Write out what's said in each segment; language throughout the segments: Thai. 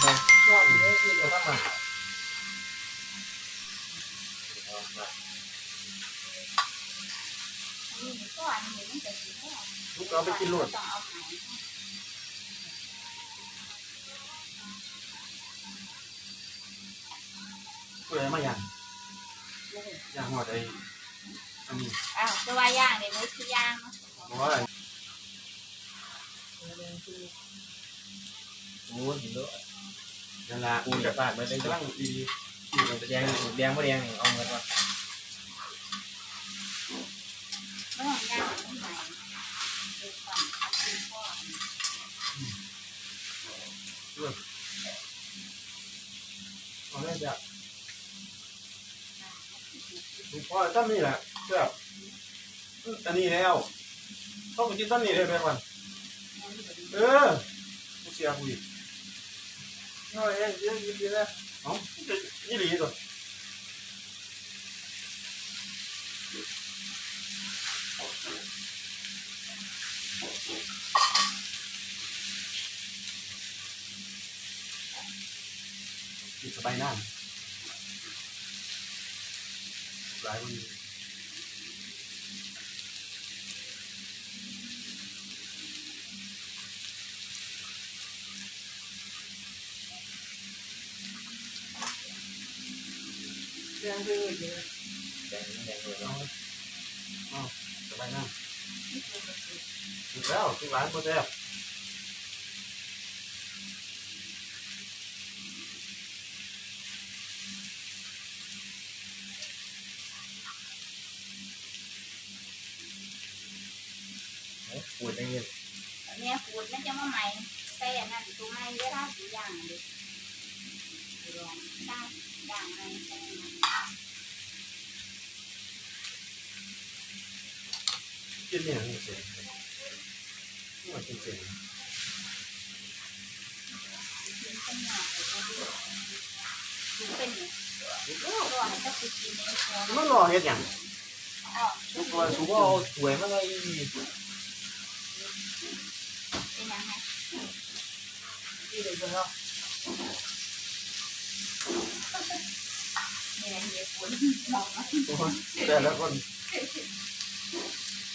không chọn những cái nhiều các mặt lúc đó mới chín luôn. Cô đấy mà giàng giàng ngọt đây. À cho ba giàng để mới chi giàng rồi muốn nữa. เราไปกินโลดต้องเอาไหนผู้ใดมาอย่างอย่างหอดไอ้อันนี้อ้าวจะว่าย่างเลยมือคือย่างเนาะบอกว่าโอ้ยเห็นแล้วนั่นละกูจะปาดไปได้กำลังดีแดงแดงบ่แดงนี่เอาเงินมาไม่ต้องย่างไม่ไหนดูก่อนเอาดูก่อนเอาเล่นจ้ะลูกพ่อตั้งนี่แหละเชื่ออันนี้แล้วต้องไปกินตั้งนี่เลยแม่วันเออกูเสียกูอีกน้อยเอ้ยเยอะเยอะเอ้านี่หลีตั 你好你你你来好一个一一个你是白男的来 đang với người kìa đang đang người rồi. Ờ. ờ. Các bạn nào? Được rồi cái bán có theo cuộn đây nha nghe cuộn nó cho nó mày. Tay là nè tụi mày với đó chị dằn được rồi sao? อย่างนเนี้ยขูดมันจะมาใหม่ใส่อันนั้นตัวใหม่เวลาตัวย่างเองมันกินเนี่ยนี่เสียนี่มันกินเสียกินเป็นหน่อยเลยก็ดีกินเป็นเนี่ยรอให้เจ้ากินกินในครัวมันรอเฮ็ดหยังอ๋อทุกตัวทุกกูตัวเอาสวยมาเลยเป็นยังไงนี่เลยเนาะ แหละเหตุผลลองมาแต่ละคน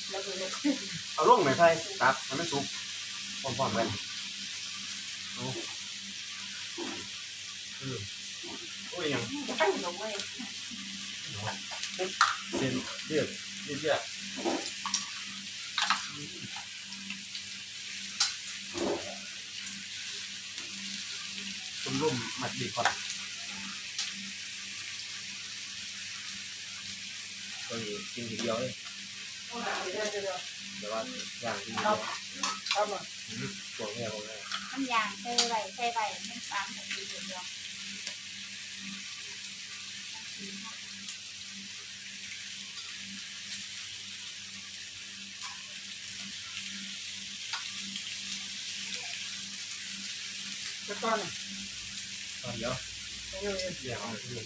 แล้วก็เลยเอาลงไหมไทยตักให้มันสุกพร้อมๆกันโอ้เออโอ้ยยังตั้งลงเลยเส้นเลือดเลือดเลือดต้มร่มมัดดีก่อน kim thịt gió đấy Đó vàng kim thịt gió Của nghe của nghe. Ăn vàng xe vậy, xe vậy, nên bán một thịt gió Các con này Con gió Dạ, không được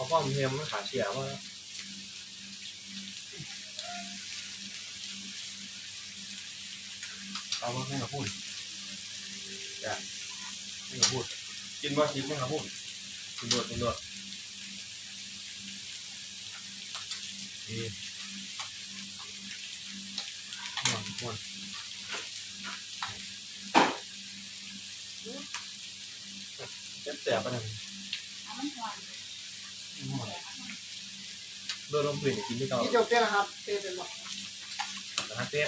เลยมันยางใส่ใบใส่ใบมันตามกันดีเดียวจะก้อนตอนเดียวเดี๋ยวเอาไปเลยพอพ่อมีเมียมันขาเฉียว่าเอามาให้เราพูดอย่าให้เราพูด กินว่ากินให้เราพูดคุณโดดคุณโดดดีม่วนม่วนเจ็บแสบปะเนี่ยเอามันหวานม่วน โดดลงกลิ่นกินที่เก่าที่จบเนี่ยนะครับเต้เป็นบอกแต่ฮัทเต้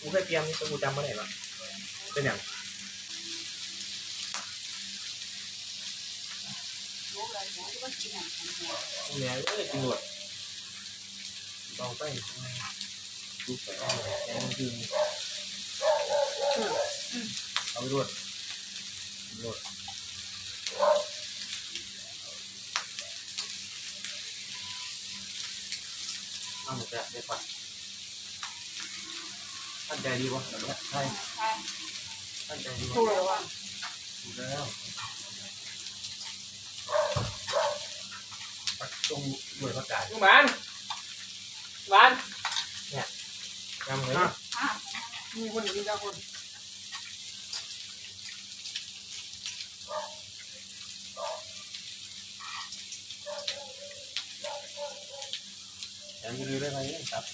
กูแค่เตรียมนี่กูจำไม่ได้หรอเป็นอย่างรู้เลยรู้ว่ากินอะเนี่ยเอ้ยกินหมดลองไปดูไปเอาแอนคือเอาไปรวดรวด เอาหมดแล้วเด็ดปะท่านใจดีวะใช่ใช่ท่านใจดีวะถูกแล้วว่าถูกแล้วปักตรงหน่วยประกาศหวานหวานเนี่ยยำเลยอะอะมีคนอีกจ้าคน ยังอยู่ได้ไหมครับ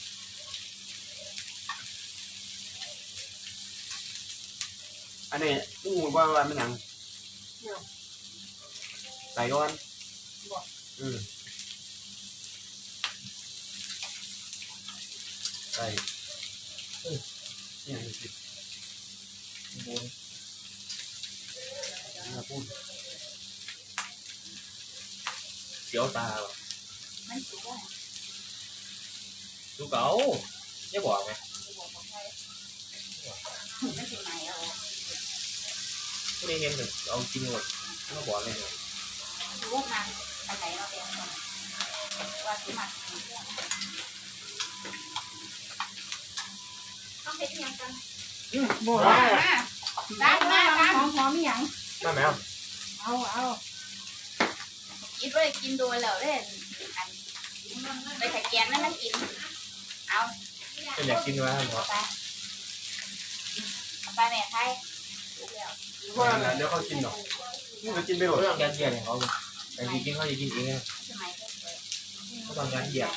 อันนี้งูว่าว่ามันหยังไก่ก้อนอืมไก่เออเนี่ยสิบนนี่พูดเสียวตาว่ะ chú cậu nhớ bò nè cái này em được ông chim rồi nó bò lên rồi. Qua rửa mặt không thấy cái nhang cân bò ra ra ra hòm hòm nhang ra mẹ không? Ao ao chỉ rồi kim đôi lỡ đấy anh phải thạch chén nó nó kim เราเป็นองเป็นยังกันบ่มาได้มามามาหอยางได้ไหมครับเอาเอากินด้วยกินโดยแล้วเล่นอันไปสแกนนั่นมันกินเอาเพราะไปไปแม่ไทยว่าเดี๋ยวเขากินหรอกนี่ก็กินไปหมดเรื่องการเยียดเนี่ยเขาแต่จริงเขาจะกินเองเขาตองการเยียด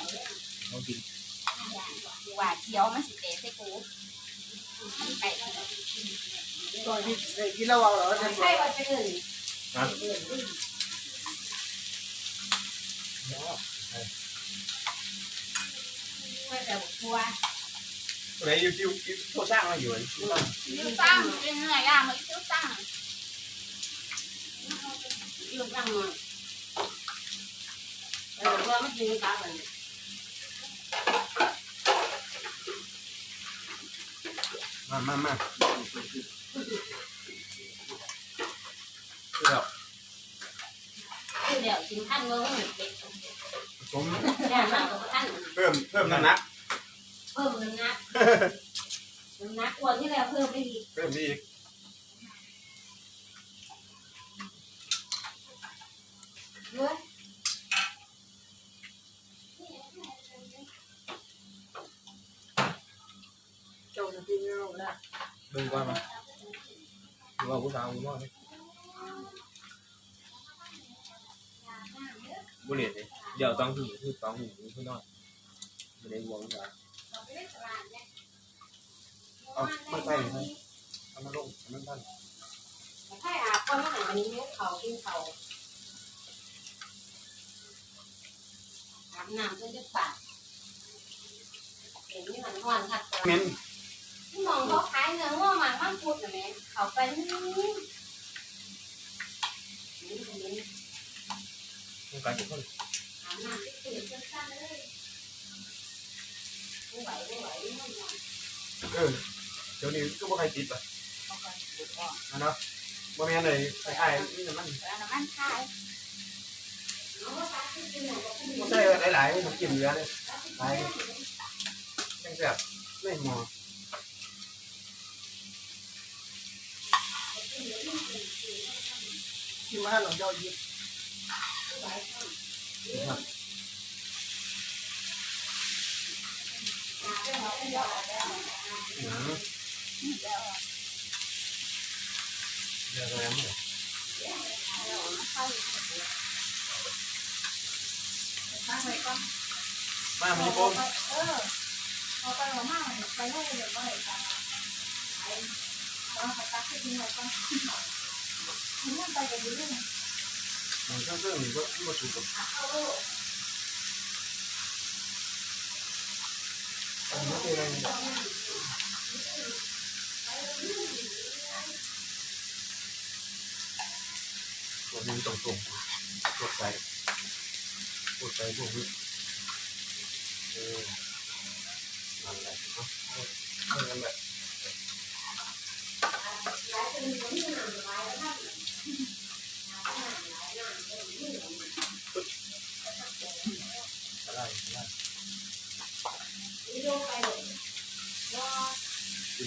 เขากินว่าเขียวมันสิเตะใส่กูไปก่อนที่ได้กินแล้วเอาเหรอใช่ว่าจะอื่นนะ quay về một đấy yêu chiêu chiêu thô sang là nhiều đấy nhưng mà yêu tăng bên này ra mấy yêu sang yêu tăng mà rồi qua mất yêu tăng rồi mà mà mà. Được. được chính thanh งยืมตั้งมาเออว่ามันกินตากันมามามาเดี๋ยวเดี๋ยวกินท่านเมื่อวันเด็กผมแค่นั้นกับท่านเพิ่มเพิ่มน้ำหนัก เพิ่มเงินนักเงินนักวันที่แล้วเพิ่มไปอีกเพิ่มอีกเยอะจงกินลงแล้วดึงก่อนมาดูว่าผู้สาวผู้น้อย บุเรียนเลยเดี๋ยวต้องถึงคือต้องถึงผู้น้อยไม่ได้วงกันเอาไม่ใส่ให้เอามาลงเอามันท่านใช่อาบก็ไม่แต่วันนี้เขากินเขาอาบน้ำจนจะปากเห็นนี่มันหวานคักเน้นที่มองเขาขายเนื้อว่ามันมันพูดแม่เขาไปนี่นี่นี่ต้องการอยู่คนอาบนี้เลยไหมเขาเนาะบ่แม่นนี่ không cái cũng không ừ chỗ này cứ có hai thịt vậy. À đó bố mẹ này phải ai cũng làm ăn. Có đây lại lại một chìm nữa đây. Lại đang đẹp này mò chim ăn làm rau gì ม่หมอกินมาให้หลงเจ้ายิบอืมเดี๋ยวเราไม่มาเลยก็มามีผมเออพอไปหัวมากไปได้เดี๋ยวก็เลยไปไปแล้วเขาตักให้กินเลยก็คุณไปกับเรื่องมันก็เรื่องนี้ก็บ่ถูกกับอันนี้เป็นอะไรตัวนี้ตรง 원샷은 이거 한번 주고 저는 정통 꽃살 꽃살 부분 음, 안 나시고, 안 나시고.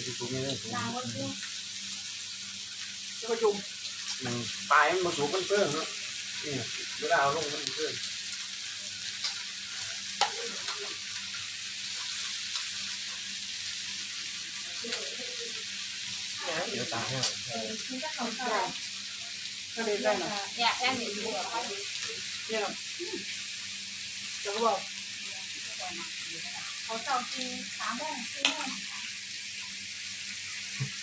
ดูดูตรงนี้เลย นางว่าเรื่อง แล้วก็จุ่มหนังปลายมันมาสูงมันเพิ่มเนาะนี่เวลาเอาลงมันเพิ่ม เดี๋ยวตาให้ เออคุณก็เขาเก่า ก็เลยได้นะ อยากแค่หนึ่งตัวเขา เนี่ยนะจะบอก เขาเก่ากินสามโมงสี่โมง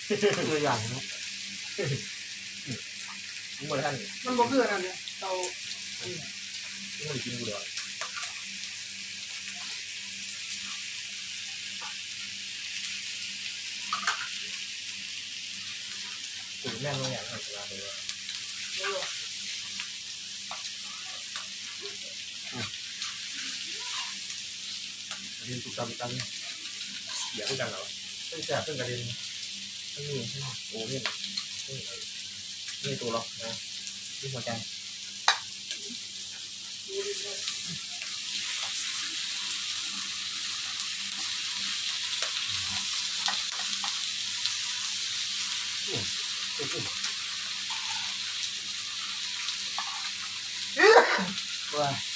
ตัวอย่างเนาะมึงมาท่านมันบอกคืออะไรเนี่ยเรามึงมากินกูเดี๋ยวถึงแม่งตัวอยางหน่อยเวลาเลยเรียนถูกจำกันเดี๋ยวกันเหรอเพิ่งแสบเพิ่งกระเพิ่งนี่เนี่ยน cái gì thế nào ủa cái này cái tủ lọc cái vào chai Wow.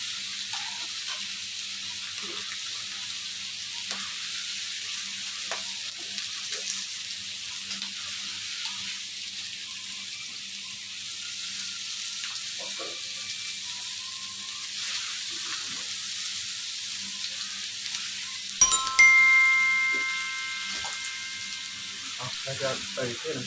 I got a